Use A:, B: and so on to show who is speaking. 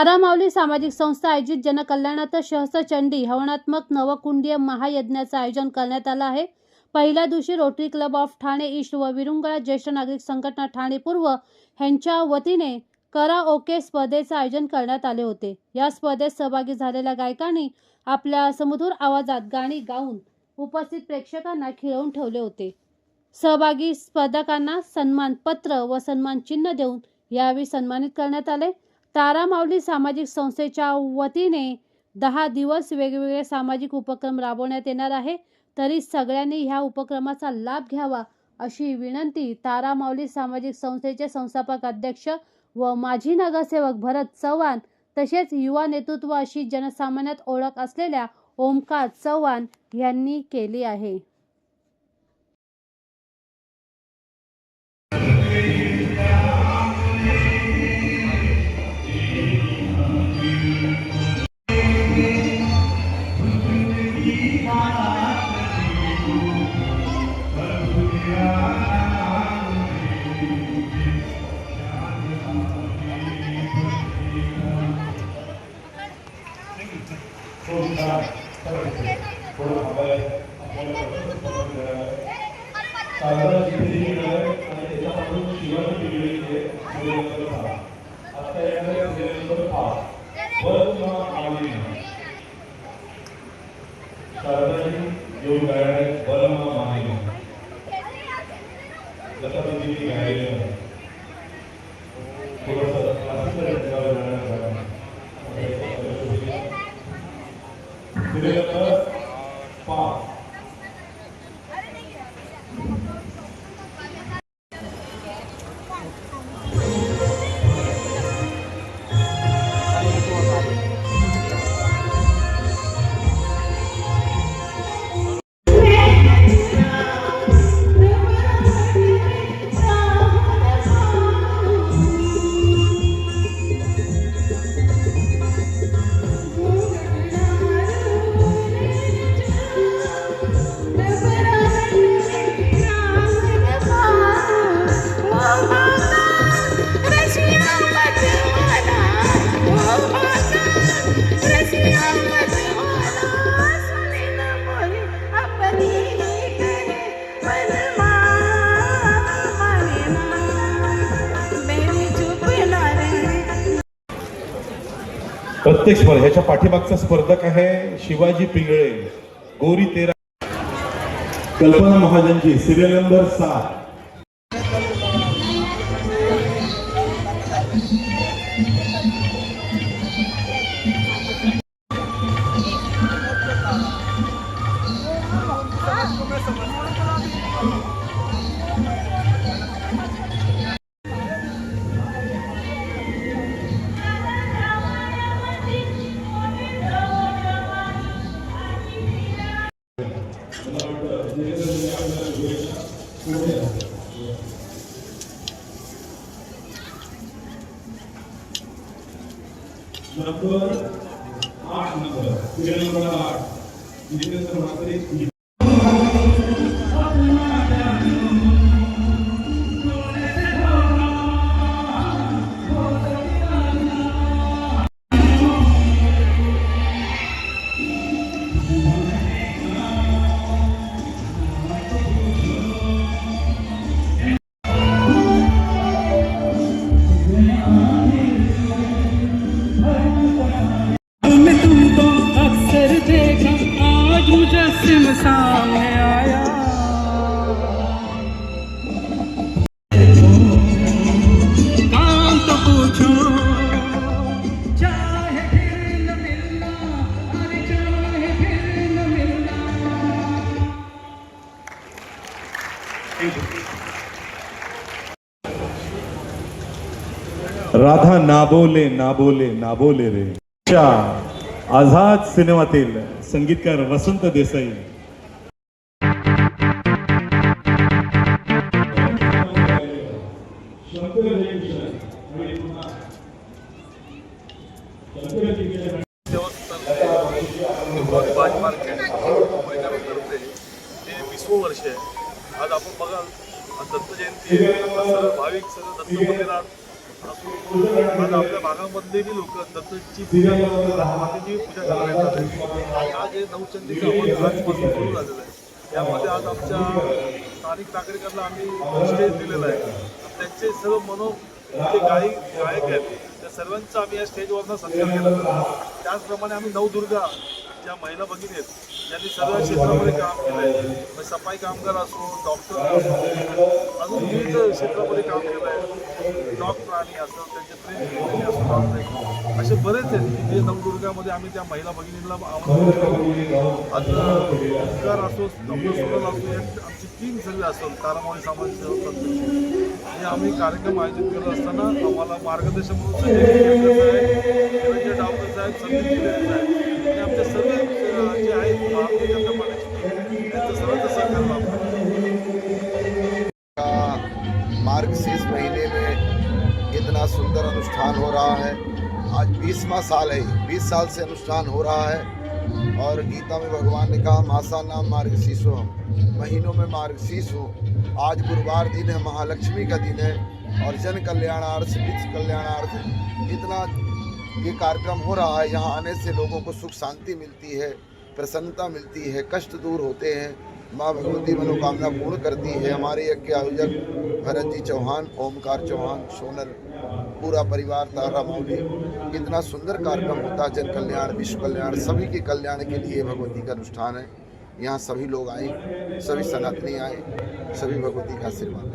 A: तारामावली सामाजिक संस्था आयोजित जनकल्याणार्थ सहस्त्रचंडी हवनात्मक नवकुंडीय महायज्ञाचं आयोजन करण्यात आलं आहे. पहिल्या दिवशी Rotary Club of Thane East व विरुंगळा ज्येष्ठ नागरिक संघटना ठाणे पूर्व यांच्या वतीने करा ओके स्पर्धेचं आयोजन करण्यात आले होते. या स्पर्धेत सहभागी झालेल्या गायकांनी आपल्या सुमधुर आवाजात गाणी गाऊन उपस्थित प्रेक्षकांना खिळवून ठेवले होते. सहभागी स्पर्धकांना सन्मानपत्र व सन्मान चिन्ह देऊन यावेळी सन्मानित करण्यात आले. तारामाऊली सामाजिक संस्थेच्या वतीने दहा दिवस वेगवेगळे सामाजिक उपक्रम राबवण्यात येणार आहे. तरी सगळ्यांनी ह्या उपक्रमाचा लाभ घ्यावा अशी विनंती तारामाऊली सामाजिक संस्थेचे संस्थापक अध्यक्ष व माजी नगरसेवक भरत चव्हाण तसेच युवा नेतृत्व अशी जनसामान्यात ओळख असलेल्या ओमकार चव्हाण यांनी केली आहे.
B: गायने बलमा माने लतापतींनी गायलेलं प्रत्येक स्पर्धा ह्याच्या पाठीमागचा स्पर्धक आहे शिवाजी पिंगळे गोरी तेरा. कल्पना महाजनची सिरियल नंबर सात. नंबर आठ नंबर. सिरियल नंबर आठ. म्हणजे जितेंद्र म्हात्रे राधा नाबोले नाबोले नाबोले रे. च्या आझाद सिनेमातील संगीतकार वसंत देसाई.
C: वर्ष आहे. आज आपण बघाल दत्त जयंती सर्व भाविक सर्व दत्त मंदिरात आज आपल्या भागामधलेही लोक दत्तची पूजा मातेची पूजा करायला येतात आज हे नवचंदीचं हवन सुरू झालेलं आहे. यामध्ये आज आमच्या स्थानिक नागरिकांना आम्ही स्टेज दिलेला आहे. त्यांचे सर्व मनो जे गायक गायक आहेत त्या सर्वांचा आम्ही या स्टेजवरनं सत्कार केला. त्याचप्रमाणे आम्ही नवदुर्गा ज्या महिला भगिनी आहेत ज्यांनी सर्व क्षेत्रामध्ये काम केलं आहे मग सफाई कामगार असो डॉक्टर असो अजून विविध क्षेत्रामध्ये काम केलं आहे डॉग प्राणी असो त्यांचे प्रेम असो असे बरेच आहेत. जे नवदुर्गामध्ये आम्ही त्या महिला भगिनींना आमंत्रित करतो. आज ओंकार असो डॉक्टर सोडल असो आमची टीम सगळी असेल तारामाळी समाज सेवा आणि हे आम्ही कार्यक्रम आयोजित करत असताना आम्हाला मार्गदर्शन म्हणून संजय साहेब संदीप साहेब
D: बीसवा साल है, बीस साल से अनुष्ठान हो रहा है और गीता में भगवान ने कहा, मासा नाम मार्गशीर्षो महीनों में मार्गशीर्ष हो। आज गुरुवार दिन है, महालक्ष्मी का दिन है और जन कल्याणार्थ विश्व कल्याणार्थ इतना ये कार्यक्रम हो रहा है। यहाँ आने से लोगों को सुख शांति मिलती है, प्रसन्नता मिलती है, कष्ट दूर होते हैं। माँ भगवती मनोकामना पूर्ण करती है। हमारे यज्ञ के आयोजक भरत जी चौहान ओमकार चौहान सोनल पूरा परिवार तारा मौली इतना सुंदर कार्यक्रम होता है। जन कल्याण विश्व कल्याण सभी के कल्याण के लिए भगवती का अनुष्ठान है। यहाँ सभी लोग आए सभी सनातनी आए सभी भगवती का आशीर्वाद।